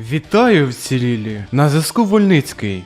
Вітаю в Цілілі! На зв'язку Вольницький.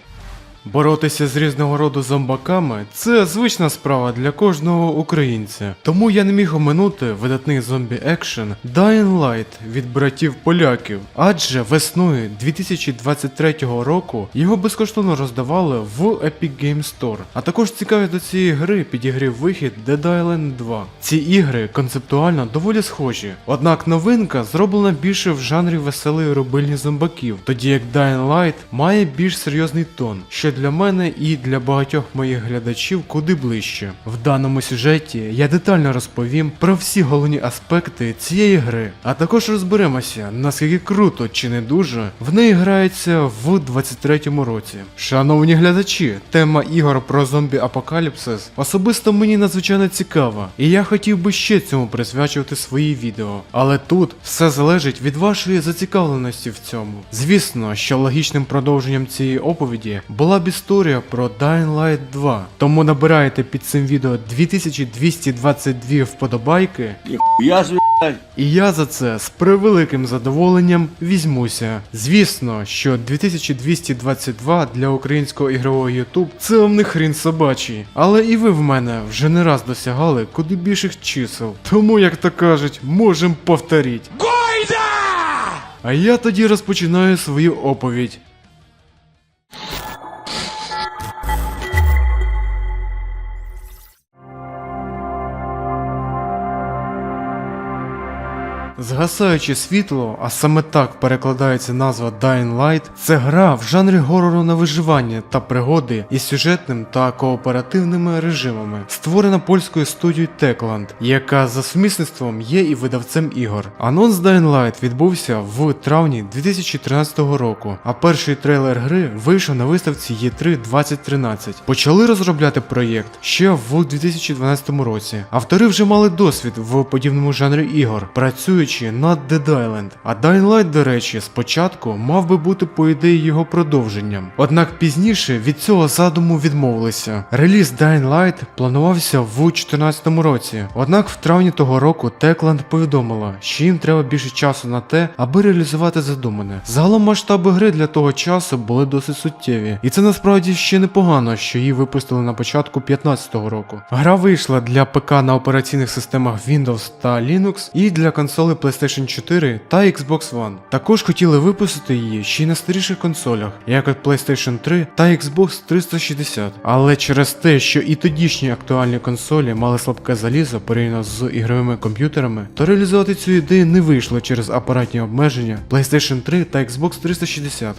Боротися з різного роду зомбаками це звична справа для кожного українця. Тому я не міг оминути видатний зомбі екшен Dying Light від братів поляків. Адже весною 2023 року його безкоштовно роздавали в Epic Game Store. А також цікаві до цієї гри підігрів вихід Dead Island 2. Ці ігри концептуально доволі схожі. Однак новинка зроблена більше в жанрі веселої рубильні зомбаків, тоді як Dying Light має більш серйозний тон, що для мене і для багатьох моїх глядачів куди ближче. В даному сюжеті я детально розповім про всі головні аспекти цієї гри, а також розберемося, наскільки круто чи не дуже в неї грається в 23-му році. Шановні глядачі, тема ігор про зомбі апокаліпсис особисто мені надзвичайно цікава, і я хотів би ще цьому присвячувати свої відео. Але тут все залежить від вашої зацікавленості в цьому. Звісно, що логічним продовженням цієї оповіді була історія про Dying Light 2. Тому набирайте під цим відео 2222 вподобайки, Я ж і я за це з превеликим задоволенням візьмуся. Звісно, що 2222 для українського ігрового YouTube це вам хрін собачий. Але і ви в мене вже не раз досягали куди більших чисел. Тому, як то кажуть, можем повторіть. Гойда! А я тоді розпочинаю свою оповідь. Згасаюче світло, а саме так перекладається назва Dying Light, це гра в жанрі горору на виживання та пригоди із сюжетним та кооперативними режимами, створена польською студією Techland, яка за сумісництвом є і видавцем ігор. Анонс Dying Light відбувся в травні 2013 року, а перший трейлер гри вийшов на виставці E3 2013. Почали розробляти проєкт ще в 2012 році. Автори вже мали досвід в подібному жанрі ігор, працюючи над Dead Island. А Dying Light, до речі, спочатку мав би бути по ідеї його продовженням. Однак пізніше від цього задуму відмовилися. Реліз Dying Light планувався в 2014 році. Однак в травні того року Techland повідомила, що їм треба більше часу на те, аби реалізувати задумане. Загалом масштаби гри для того часу були досить суттєві, і це насправді ще непогано, що її випустили на початку 2015 року. Гра вийшла для ПК на операційних системах Windows та Linux і для консолей PlayStation 4 та Xbox One. Також хотіли випустити її ще й на старіших консолях, як от PlayStation 3 та Xbox 360. Але через те, що і тодішні актуальні консолі мали слабке залізо порівняно з ігровими комп'ютерами, то реалізувати цю ідею не вийшло через апаратні обмеження PlayStation 3 та Xbox 360.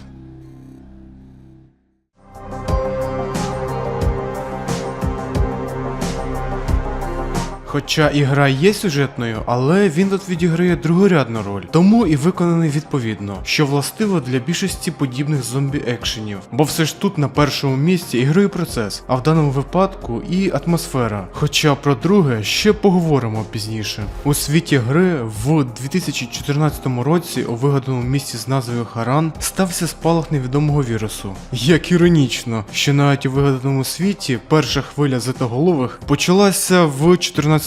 Хоча і гра є сюжетною, але він тут відіграє другорядну роль, тому і виконаний відповідно, що властиво для більшості подібних зомбі-екшенів. Бо все ж тут на першому місці ігровий процес, а в даному випадку і атмосфера. Хоча про друге ще поговоримо пізніше. У світі гри в 2014 році у вигаданому місті з назвою Харан стався спалах невідомого вірусу. Як іронічно, що навіть у вигаданому світі перша хвиля зетоголових почалася в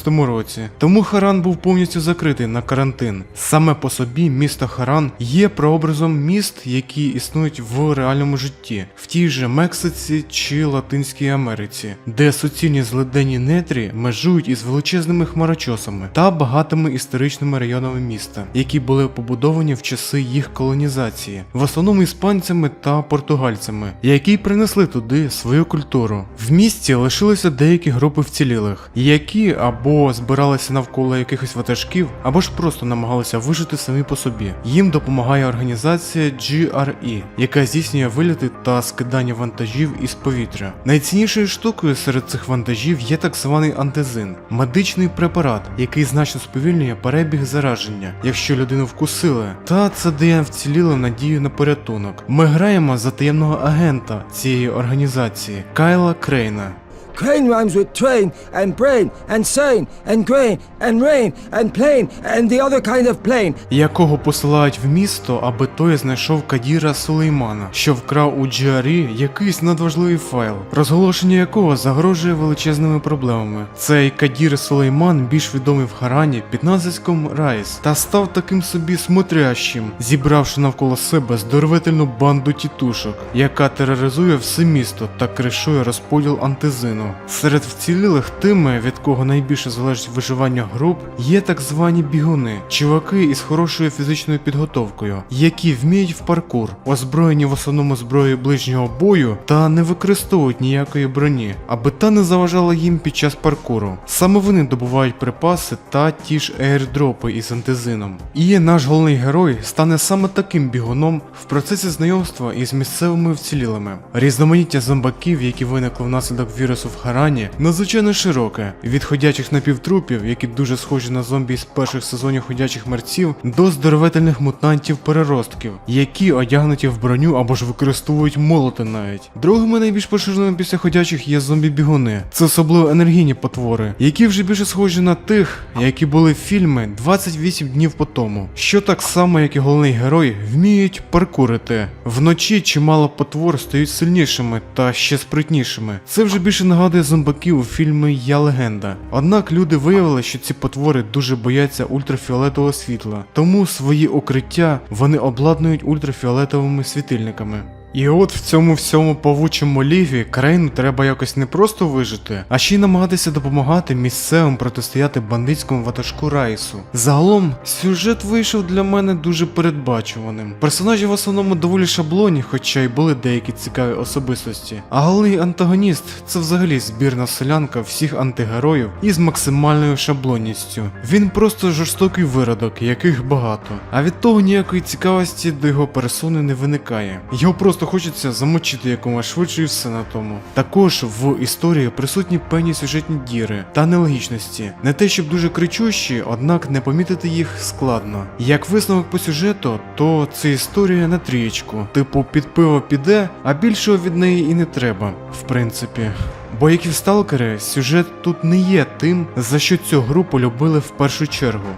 2014 році, тому Харан був повністю закритий на карантин. Саме по собі місто Харан є прообразом міст, які існують в реальному житті, в тій же Мексиці чи Латинській Америці, де суцільні злиденні нетрі межують із величезними хмарочосами та багатими історичними районами міста, які були побудовані в часи їх колонізації, в основному іспанцями та португальцями, які принесли туди свою культуру. В місті лишилися деякі групи вцілілих, які або збиралися навколо якихось ватажків, або ж просто намагалися вижити самі по собі. Їм допомагає організація GRE, яка здійснює виліти та скидання вантажів із повітря. Найціннішою штукою серед цих вантажів є так званий антизин, медичний препарат, який значно сповільнює перебіг зараження, якщо людину вкусили. Та це дає вцілілим надію на порятунок. Ми граємо за таємного агента цієї організації Кайла Крейна. Crane rhymes with train and brain and sane and grain and rain and plane and the other kind of plane. якого посилають в місто, аби той знайшов Кадіра Сулеймана, що вкрав у Джарі якийсь надважливий файл, розголошення якого загрожує величезними проблемами. Цей Кадір Сулейман більш відомий в Харані під назвиськом Райс та став таким собі смотрящим, зібравши навколо себе здоровительну банду тітушок, яка тероризує все місто та кришує розподіл антизину. Серед вцілілих тими, від кого найбільше залежить виживання груп, є так звані бігуни, чуваки із хорошою фізичною підготовкою, які вміють в паркур, озброєні в основному зброєю ближнього бою та не використовують ніякої броні, аби та не заважала їм під час паркуру. Саме вони добувають припаси та ті ж ейрдропи із антизином. І наш головний герой стане саме таким бігуном в процесі знайомства із місцевими вцілілими. Різноманіття зомбаків, які виникли внаслідок вірусу Харані, надзвичайно широке, від ходячих напівтрупів, які дуже схожі на зомбі із перших сезонів ходячих мерців, до здоровительних мутантів-переростків, які одягнуті в броню або ж використовують молоти навіть. Другими найбільш поширеними після ходячих є зомбі-бігуни. Це особливо енергійні потвори, які вже більше схожі на тих, які були в фільмі 28 днів по тому, що так само, як і головний герой, вміють паркурити. Вночі чимало потвор стають сильнішими та ще спритнішими. Це вже більше нагадує зомбаків у фільмі Я легенда. Однак люди виявили, що ці потвори дуже бояться ультрафіолетового світла, тому свої укриття вони обладнують ультрафіолетовими світильниками. І от в цьому всьому павучому ліві Крейну треба якось не просто вижити, а ще й намагатися допомагати місцевим протистояти бандитському ватажку Райсу. Загалом, сюжет вийшов для мене дуже передбачуваним. Персонажі в основному доволі шаблонні, хоча й були деякі цікаві особистості. А головний антагоніст це взагалі збірна селянка всіх антигероїв із максимальною шаблонністю. Він просто жорстокий виродок, яких багато. А від того ніякої цікавості до його персони не виникає. Його просто хочеться замочити якомога швидше і все на тому. Також в історії присутні певні сюжетні діри та нелогічності. Не те, щоб дуже кричущі, однак не помітити їх складно. Як висновок по сюжету, то це історія на трієчку. Типу, під пиво піде, а більшого від неї і не треба, в принципі. Бо як і в сталкери, сюжет тут не є тим, за що цю гру полюбили в першу чергу.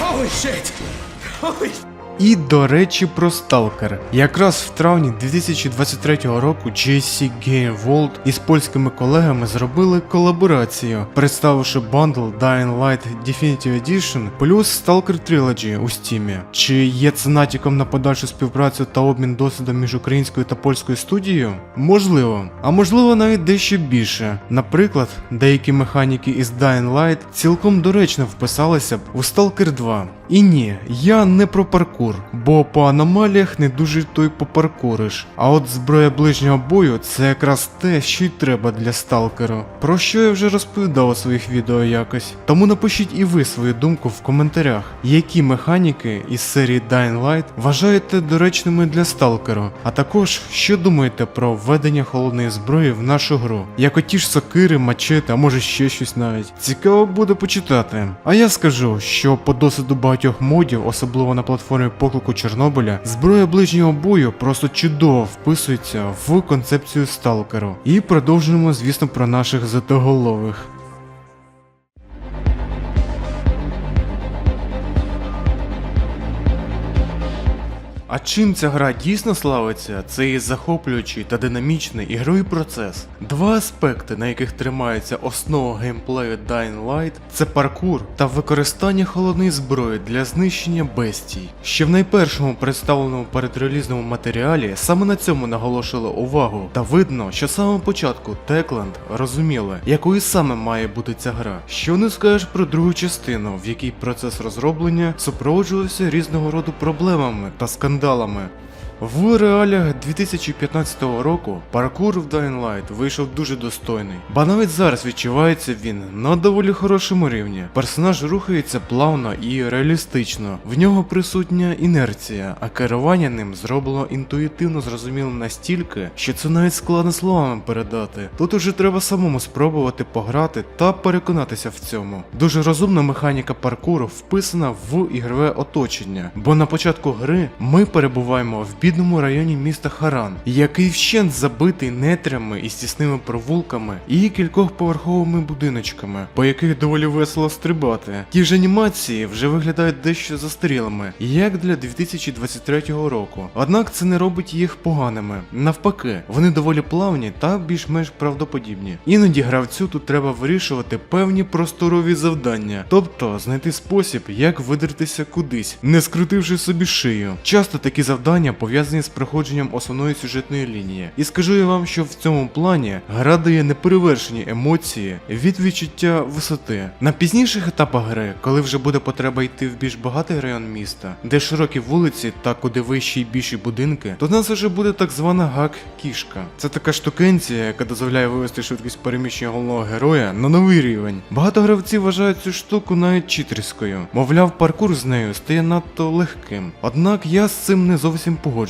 Holy shit! Holy І до речі про Stalker. Якраз в травні 2023 року GSC Game World із польськими колегами зробили колаборацію, представивши бандл Dying Light Definitive Edition плюс Stalker Trilogy у Steam. Чи є це натяком на подальшу співпрацю та обмін досвідом між українською та польською студією? Можливо, а можливо навіть дещо більше. Наприклад, деякі механіки із Dying Light цілком доречно вписалися б у Stalker 2. І ні, я не про паркур, бо по аномаліях не дуже той попаркуриш. А от зброя ближнього бою це якраз те, що й треба для сталкеру. Про що я вже розповідав у своїх відео якось. Тому напишіть і ви свою думку в коментарях, які механіки із серії Dying Light вважаєте доречними для сталкеру, а також що думаєте про введення холодної зброї в нашу гру, як оті ж сокири, мачети, а може ще щось навіть. Цікаво буде почитати. А я скажу, що по досвіду багатьох модів, особливо на платформі поклику Чорнобиля, зброя ближнього бою просто чудово вписується в концепцію сталкеру. І продовжуємо, звісно, про наших затоголових. А чим ця гра дійсно славиться, це її захоплюючий та динамічний ігровий процес. Два аспекти, на яких тримається основа геймплею Dying Light, це паркур та використання холодної зброї для знищення бестій. Ще в найпершому представленому передрелізному матеріалі саме на цьому наголошили увагу, та видно, що самого початку Techland розуміли, якою саме має бути ця гра. Що не скажеш про другу частину, в якій процес розроблення супроводжувався різного роду проблемами та скандалами скандалами. В реаліях 2015 року паркур в Dying Light вийшов дуже достойний, ба навіть зараз відчувається він на доволі хорошому рівні. Персонаж рухається плавно і реалістично, в нього присутня інерція, а керування ним зроблено інтуїтивно зрозумілим настільки, що це навіть складно словами передати. Тут уже треба самому спробувати пограти та переконатися в цьому. Дуже розумна механіка паркуру вписана в ігрове оточення, бо на початку гри ми перебуваємо в бідному районі міста Харан, який вщент забитий нетрями і стісними провулками і кількохповерховими будиночками, по яких доволі весело стрибати. Ті ж анімації вже виглядають дещо застарілими, як для 2023 року. Однак це не робить їх поганими. Навпаки, вони доволі плавні та більш-менш правдоподібні. Іноді гравцю тут треба вирішувати певні просторові завдання, тобто знайти спосіб, як видертися кудись, не скрутивши собі шию. Часто такі завдання пов'язані з проходженням основної сюжетної лінії. І скажу я вам, що в цьому плані гра дає неперевершені емоції від відчуття висоти. На пізніших етапах гри, коли вже буде потреба йти в більш багатий район міста, де широкі вулиці та куди вищі й більші будинки, то в нас вже буде так звана гак-кішка. Це така штукенція, яка дозволяє вивести швидкість переміщення головного героя на новий рівень. Багато гравців вважають цю штуку навіть читерською. Мовляв, паркур з нею стає надто легким. Однак я з цим не зовсім погоджуюся,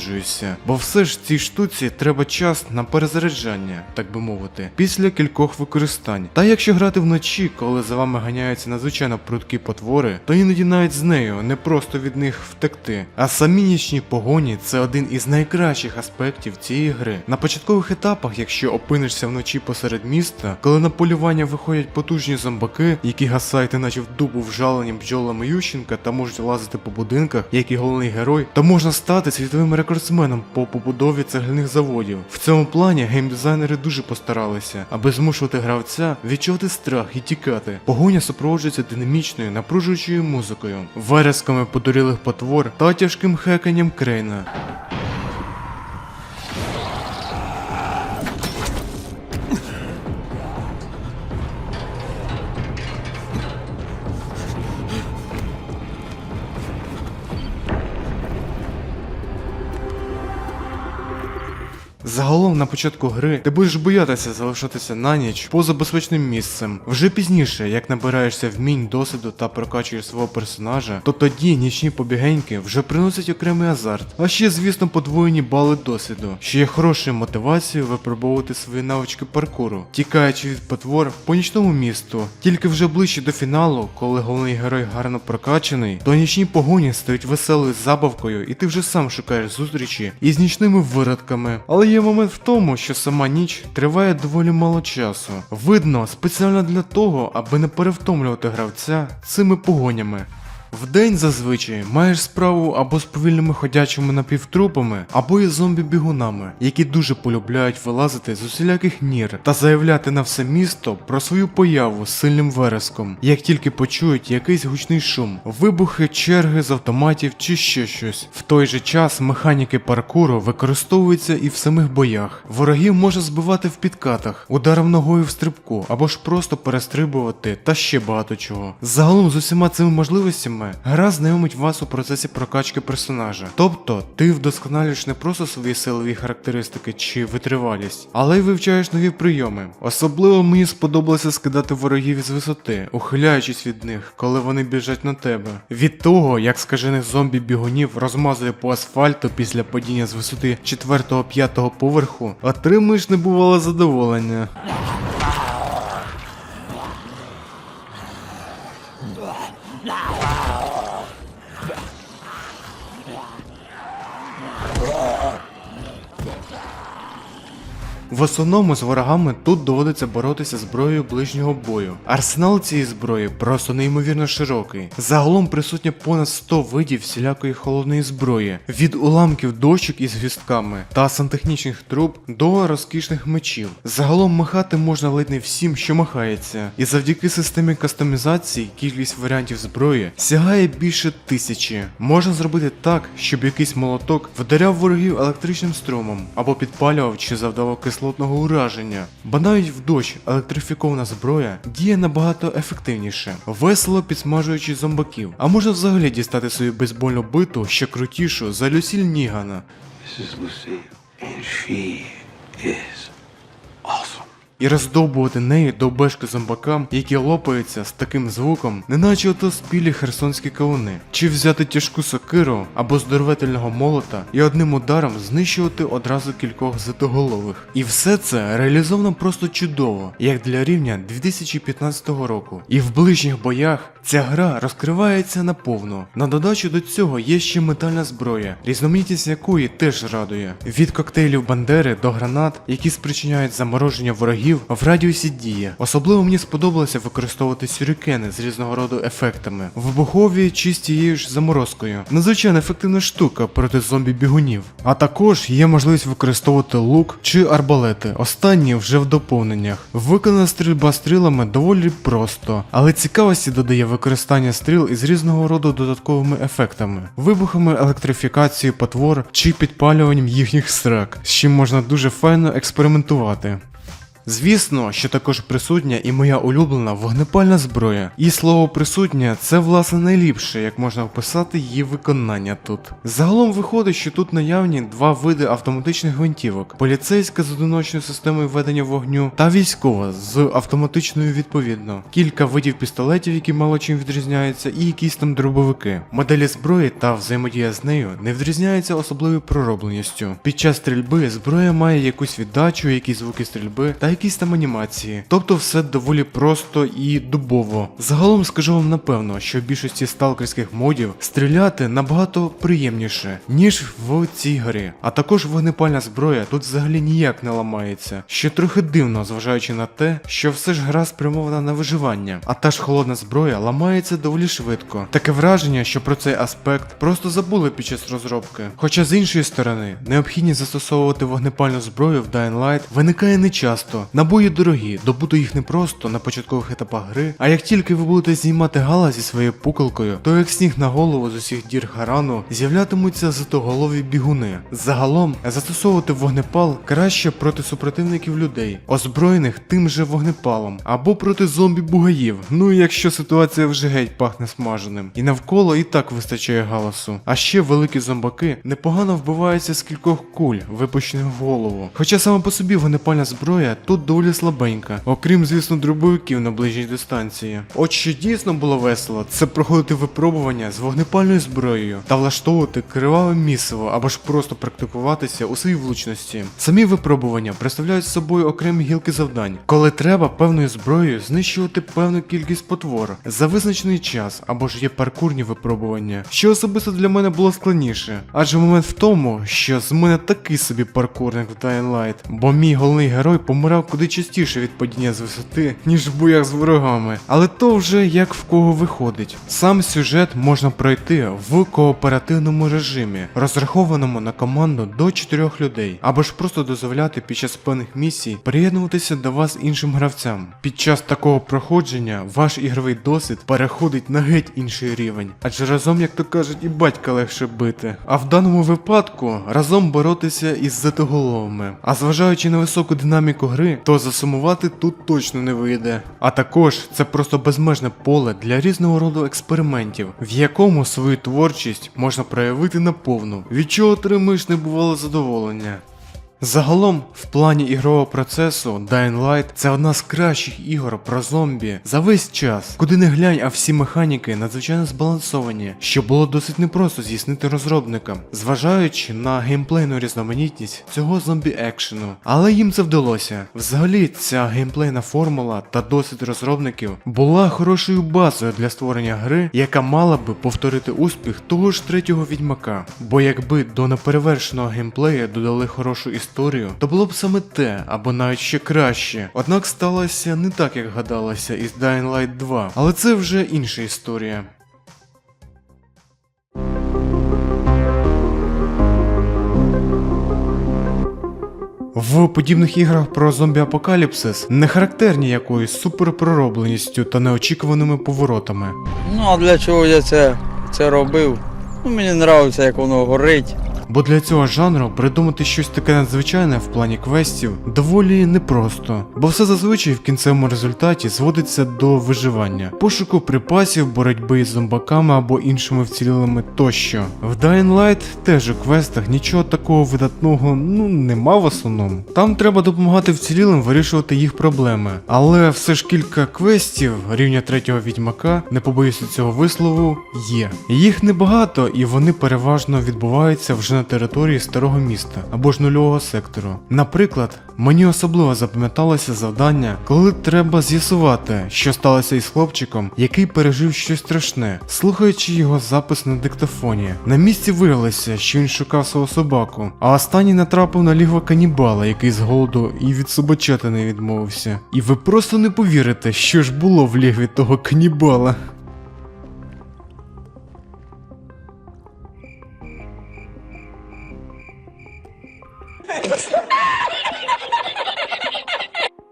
бо все ж цій штуці треба час на перезаряджання, так би мовити, після кількох використань. Та якщо грати вночі, коли за вами ганяються надзвичайно прудкі потвори, то іноді навіть з нею не просто від них втекти. А самі нічні погоні це один із найкращих аспектів цієї гри. На початкових етапах, якщо опинишся вночі посеред міста, коли на полювання виходять потужні зомбаки, які гасають наче в дубу вжаленім бджолами Ющенка та можуть лазити по будинках, як і головний герой, то можна стати світовим рекордсменом по побудові цегляних заводів. В цьому плані геймдизайнери дуже постаралися, аби змушувати гравця відчувати страх і тікати. Погоня супроводжується динамічною, напружуючою музикою, вересками подурілих потвор та тяжким хеканням крейна. Загалом на початку гри ти будеш боятися залишатися на ніч поза безпечним місцем. Вже пізніше, як набираєшся вмінь, досвіду та прокачуєш свого персонажа, то тоді нічні побігеньки вже приносять окремий азарт. А ще, звісно, подвоєні бали досвіду, що є хорошою мотивацією випробовувати свої навички паркуру, тікаючи від потвор по нічному місту. Тільки вже ближче до фіналу, коли головний герой гарно прокачаний, то нічні погоні стають веселою забавкою, і ти вже сам шукаєш зустрічі із нічними виродками. Але є момент в тому, що сама ніч триває доволі мало часу. Видно, спеціально для того, аби не перевтомлювати гравця цими погонями. Вдень зазвичай маєш справу або з повільними ходячими напівтрупами, або із зомбі-бігунами, які дуже полюбляють вилазити з усіляких нір та заявляти на все місто про свою появу з сильним вереском, як тільки почують якийсь гучний шум, вибухи, черги з автоматів чи ще щось. В той же час механіки паркуру використовуються і в самих боях. Ворогів може збивати в підкатах, ударом ногою в стрибку, або ж просто перестрибувати та ще багато чого. Загалом з усіма цими можливостями гра знайомить вас у процесі прокачки персонажа. Тобто ти вдосконалюєш не просто свої силові характеристики чи витривалість, але й вивчаєш нові прийоми. Особливо мені сподобалося скидати ворогів із висоти, ухиляючись від них, коли вони біжать на тебе. Від того, як скажених зомбі-бігунів розмазує по асфальту після падіння з висоти 4-5 поверху, отримуєш небувале задоволення. В основному з ворогами тут доводиться боротися зброєю ближнього бою. Арсенал цієї зброї просто неймовірно широкий. Загалом присутня понад 100 видів всілякої холодної зброї, від уламків дощок із гвістками та сантехнічних труб до розкішних мечів. Загалом махати можна ледь не всім, що махається, і завдяки системі кастомізації кількість варіантів зброї сягає більше тисячі. Можна зробити так, щоб якийсь молоток вдаряв ворогів електричним струмом або підпалював чи завдавав кислотного ураження. Бо навіть в дощ електрифікована зброя діє набагато ефективніше, весело підсмажуючи зомбаків. А можна взагалі дістати собі бейсбольну биту ще крутішу за Люсіль Нігана. This is Lucille, and she is. І роздовбувати нею довбешки зомбакам, які лопаються з таким звуком, неначе ото спілі херсонські кавуни, чи взяти тяжку сокиру або здоровительного молота і одним ударом знищувати одразу кількох зитоголових. І все це реалізовано просто чудово, як для рівня 2015 року. І в ближніх боях ця гра розкривається наповну. На додачу до цього є ще метальна зброя, різноманітність якої теж радує. Від коктейлів Бандери до гранат, які спричиняють замороження ворогів в радіусі дії. Особливо мені сподобалося використовувати сюрикени з різного роду ефектами, вибухові чи з тією ж заморозкою. Надзвичайно ефективна штука проти зомбі-бігунів. А також є можливість використовувати лук чи арбалети. Останні вже в доповненнях. Виконана стрільба стрілами доволі просто, але цікавості додає використання стріл із різного роду додатковими ефектами, вибухами, електрифікацією потвор чи підпалюванням їхніх срак, з чим можна дуже файно експериментувати. Звісно, що також присутня і моя улюблена вогнепальна зброя. І слово присутня це власне найліпше, як можна описати її виконання тут. Загалом виходить, що тут наявні два види автоматичних гвинтівок: поліцейська з одиночною системою ведення вогню та військова з автоматичною відповідно. Кілька видів пістолетів, які мало чим відрізняються, і якісь там дробовики. Моделі зброї та взаємодія з нею не відрізняються особливою проробленістю. Під час стрільби зброя має якусь віддачу, якісь звуки стрільби та якісь там анімації. Тобто все доволі просто і дубово. Загалом скажу вам напевно, що в більшості сталкерських модів стріляти набагато приємніше, ніж в цій грі. А також вогнепальна зброя тут взагалі ніяк не ламається, що трохи дивно, зважаючи на те, що все ж гра спрямована на виживання, а та ж холодна зброя ламається доволі швидко. Таке враження, що про цей аспект просто забули під час розробки. Хоча з іншої сторони, необхідність застосовувати вогнепальну зброю в Dying Light виникає не Набої дорогі, добути їх не просто на початкових етапах гри, а як тільки ви будете знімати гала зі своєю пукалкою, то як сніг на голову з усіх дір Харану з'являтимуться зитоголові бігуни. Загалом застосовувати вогнепал краще проти супротивників людей, озброєних тим же вогнепалом, або проти зомбі-бугаїв. Ну і якщо ситуація вже геть пахне смаженим. І навколо і так вистачає галасу. А ще великі зомбаки непогано вбиваються з кількох куль, випущених в голову. Хоча саме по собі вогнепальна зброя тут доволі слабенька, окрім, звісно, дробовиків на ближній дистанції. От що дійсно було весело, це проходити випробування з вогнепальною зброєю та влаштовувати криваве місиво або ж просто практикуватися у своїй влучності. Самі випробування представляють собою окремі гілки завдань, коли треба певною зброєю знищувати певну кількість потвор за визначений час, або ж є паркурні випробування, що особисто для мене було складніше, адже момент в тому, що з мене такий собі паркурник в Dying Light, бо мій головний герой помирав куди частіше від падіння з висоти, ніж в боях з ворогами. Але то вже як в кого виходить. Сам сюжет можна пройти в кооперативному режимі, розрахованому на команду до 4 людей, або ж просто дозволяти під час певних місій приєднуватися до вас іншим гравцям. Під час такого проходження ваш ігровий досвід переходить на геть інший рівень, адже разом, як то кажуть, і батька легше бити. А в даному випадку разом боротися із зетоголовими. А зважаючи на високу динаміку гри, то засумувати тут точно не вийде. А також це просто безмежне поле для різного роду експериментів, в якому свою творчість можна проявити наповну, від чого отримуєш небувале задоволення. Загалом, в плані ігрового процесу Dying Light це одна з кращих ігор про зомбі за весь час. Куди не глянь, а всі механіки надзвичайно збалансовані, що було досить непросто здійснити розробникам, зважаючи на геймплейну різноманітність цього зомбі екшену. Але їм це вдалося. Взагалі, ця геймплейна формула та досвід розробників була хорошою базою для створення гри, яка мала би повторити успіх того ж третього відьмака. Бо якби до неперевершеного геймплею додали хорошу історію, то було б саме те, або навіть ще краще. Однак сталося не так, як гадалося із Dying Light 2, але це вже інша історія. В подібних іграх про зомбі-апокаліпсис не характерні якоюсь суперпроробленістю та неочікуваними поворотами. Ну а для чого я це, це робив? Ну мені подобається, як воно горить. Бо для цього жанру придумати щось таке надзвичайне в плані квестів доволі непросто, бо все зазвичай в кінцевому результаті зводиться до виживання, пошуку припасів, боротьби з зомбаками або іншими вцілілими тощо. В Dying Light теж у квестах нічого такого такого видатного ну нема в основному. Там треба допомагати вцілілим вирішувати їх проблеми. Але все ж кілька квестів рівня третього відьмака, не побоюся цього вислову, є. Їх небагато, і вони переважно відбуваються вже на території старого міста або ж нульового сектору. Наприклад, мені особливо запам'яталося завдання, коли треба з'ясувати, що сталося із хлопчиком, який пережив щось страшне, слухаючи його запис на диктофоні. На місці виявилося, що він шукав свого собаку, а останній натрапив на лігво канібала, який з голоду і від собачатини відмовився. І ви просто не повірите, що ж було в лігві того канібала.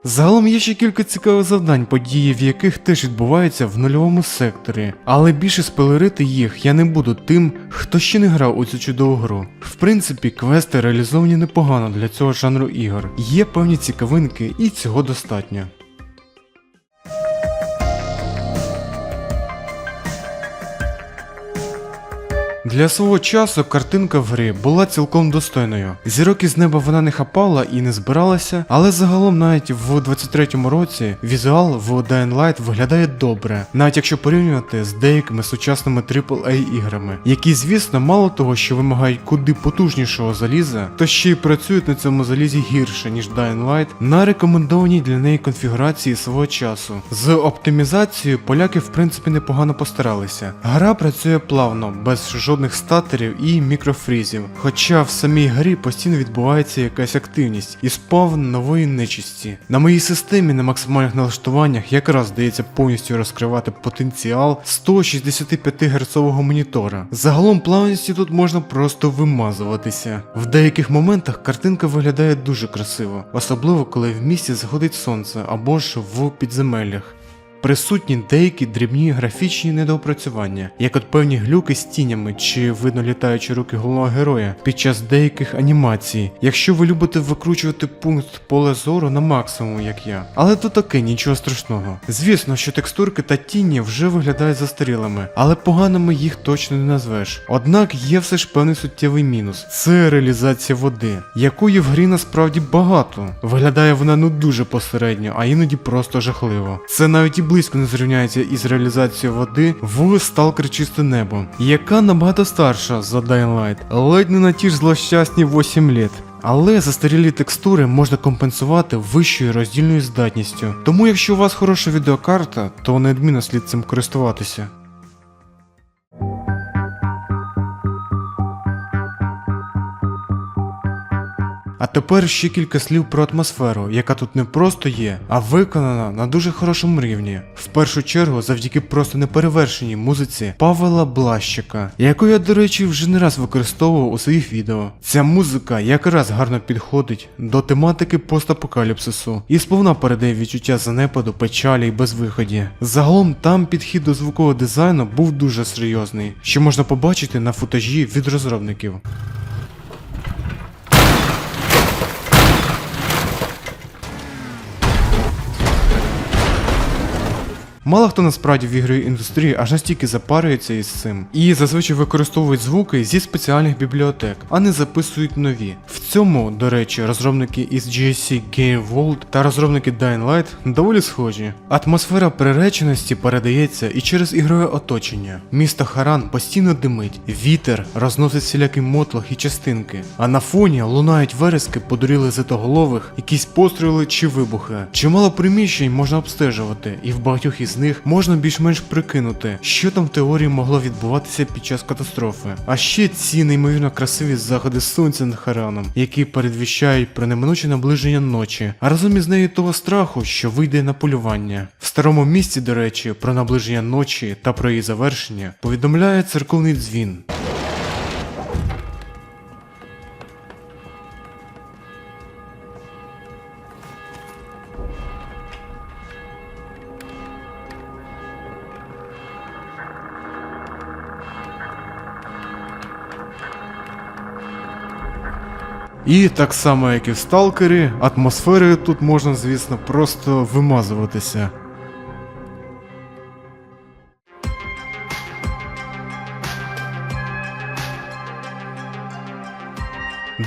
Загалом є ще кілька цікавих завдань, події в яких теж відбуваються в нульовому секторі, але більше спойлерити їх я не буду тим, хто ще не грав у цю чудову гру. В принципі, квести реалізовані непогано для цього жанру ігор. Є певні цікавинки, і цього достатньо. Для свого часу картинка в грі була цілком достойною. Зірок із неба вона не хапала і не збиралася, але загалом навіть в 23-му році візуал в Dying Light виглядає добре, навіть якщо порівнювати з деякими сучасними AAA іграми, які, звісно, мало того, що вимагають куди потужнішого заліза, то ще й працюють на цьому залізі гірше, ніж Dying Light, на рекомендованій для неї конфігурації свого часу. З оптимізацією поляки в принципі непогано постаралися. Гра працює плавно, без жодних статерів і мікрофрізів. Хоча в самій грі постійно відбувається якась активність і спавн нової нечисті. На моїй системі на максимальних налаштуваннях якраз здається повністю розкривати потенціал 165 Гц монітора. Загалом плавності тут можна просто вимазуватися. В деяких моментах картинка виглядає дуже красиво, особливо коли в місті заходить сонце або ж в підземеллях. Присутні деякі дрібні графічні недоопрацювання, як от певні глюки з тінями чи видно літаючі руки головного героя під час деяких анімацій, якщо ви любите викручувати пункт поле зору на максимум, як я. Але то таке нічого страшного. Звісно, що текстурки та тіні вже виглядають застарілими, але поганими їх точно не назвеш. Однак є все ж певний суттєвий мінус це реалізація води, якої в грі насправді багато. Виглядає вона ну дуже посередньо, а іноді просто жахливо. Це навіть і близько не зрівняється із реалізацією води в Сталкер Чисте Небо, яка набагато старша за Dying Light, ледь не на ті ж злощасні 8 літ. Але застарілі текстури можна компенсувати вищою роздільною здатністю. Тому якщо у вас хороша відеокарта, то неодмінно слід цим користуватися. А тепер ще кілька слів про атмосферу, яка тут не просто є, а виконана на дуже хорошому рівні. В першу чергу завдяки просто неперевершеній музиці Павела Блащика, яку я, до речі, вже не раз використовував у своїх відео. Ця музика якраз гарно підходить до тематики постапокаліпсису і сповна передає відчуття занепаду, печалі і безвиході. Загалом там підхід до звукового дизайну був дуже серйозний, що можна побачити на футажі від розробників. Мало хто насправді в ігровій індустрії аж настільки запарюється із цим, і зазвичай використовують звуки зі спеціальних бібліотек, а не записують нові. В цьому, до речі, розробники із GSC Game World та розробники Dying Light доволі схожі. Атмосфера приреченості передається і через ігрове оточення. Місто Харан постійно димить, вітер розносить всілякий мотлох і частинки, а на фоні лунають верески подуріли зитоголових, якісь постріли чи вибухи. Чимало приміщень можна обстежувати, і в багатьох із них можна більш-менш прикинути, що там в теорії могло відбуватися під час катастрофи. А ще ці неймовірно красиві заходи сонця над Хараном, які передвіщають про неминуче наближення ночі, а разом із нею того страху, що вийде на полювання. В старому місті, до речі, про наближення ночі та про її завершення повідомляє церковний дзвін. І так само, як і в сталкері, атмосферою тут можна, звісно, просто вимазуватися.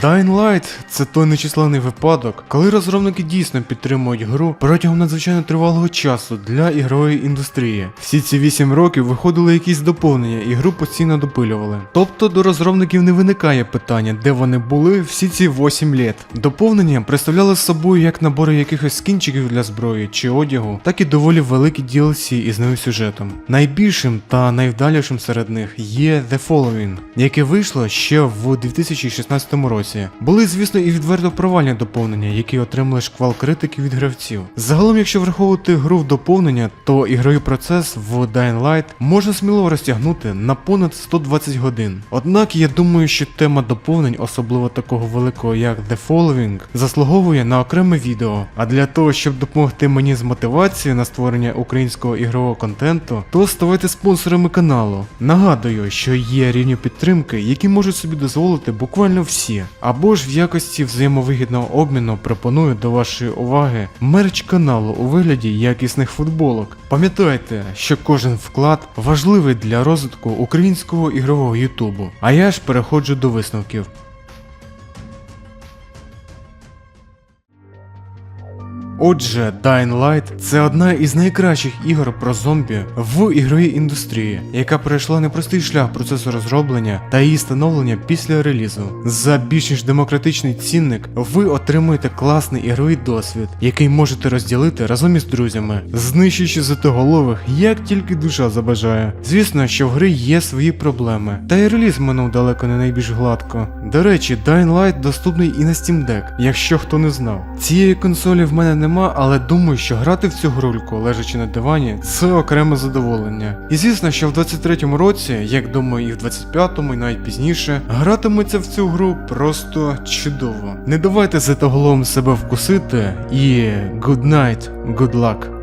Dying Light – це той нечисленний випадок, коли розробники дійсно підтримують гру протягом надзвичайно тривалого часу для ігрової індустрії. Всі ці 8 років виходили якісь доповнення і гру постійно допилювали. Тобто до розробників не виникає питання, де вони були всі ці 8 літ. Доповнення представляли собою як набори якихось скінчиків для зброї чи одягу, так і доволі великі DLC із новим сюжетом. Найбільшим та найвдалішим серед них є The Following, яке вийшло ще в 2016 році. Були, звісно, і відверто провальні доповнення, які отримали шквал критики від гравців. Загалом, якщо враховувати гру в доповнення, то ігровий процес в Dying Light можна сміливо розтягнути на понад 120 годин. Однак я думаю, що тема доповнень, особливо такого великого як The Following, заслуговує на окреме відео. А для того, щоб допомогти мені з мотивацією на створення українського ігрового контенту, то ставайте спонсорами каналу. Нагадую, що є рівні підтримки, які можуть собі дозволити буквально всі. Або ж в якості взаємовигідного обміну пропоную до вашої уваги мерч каналу у вигляді якісних футболок. Пам'ятайте, що кожен вклад важливий для розвитку українського ігрового ютубу. А я ж переходжу до висновків. Отже, Dying Light – це одна із найкращих ігор про зомбі в ігровій індустрії, яка пройшла непростий шлях процесу розроблення та її становлення після релізу. За більш ніж демократичний цінник ви отримуєте класний ігровий досвід, який можете розділити разом із друзями, знищуючи затоголових, як тільки душа забажає. Звісно, що в гри є свої проблеми, та й реліз минув далеко не найбільш гладко. До речі, Dying Light доступний і на Steam Deck, якщо хто не знав. Цієї консолі в мене нема, але думаю, що грати в цю грульку, лежачи на дивані, це окреме задоволення. І звісно, що в 23-му році, як думаю, і в 25-му, і навіть пізніше, гратиметься в цю гру просто чудово. Не давайте за того себе вкусити і good night, good luck.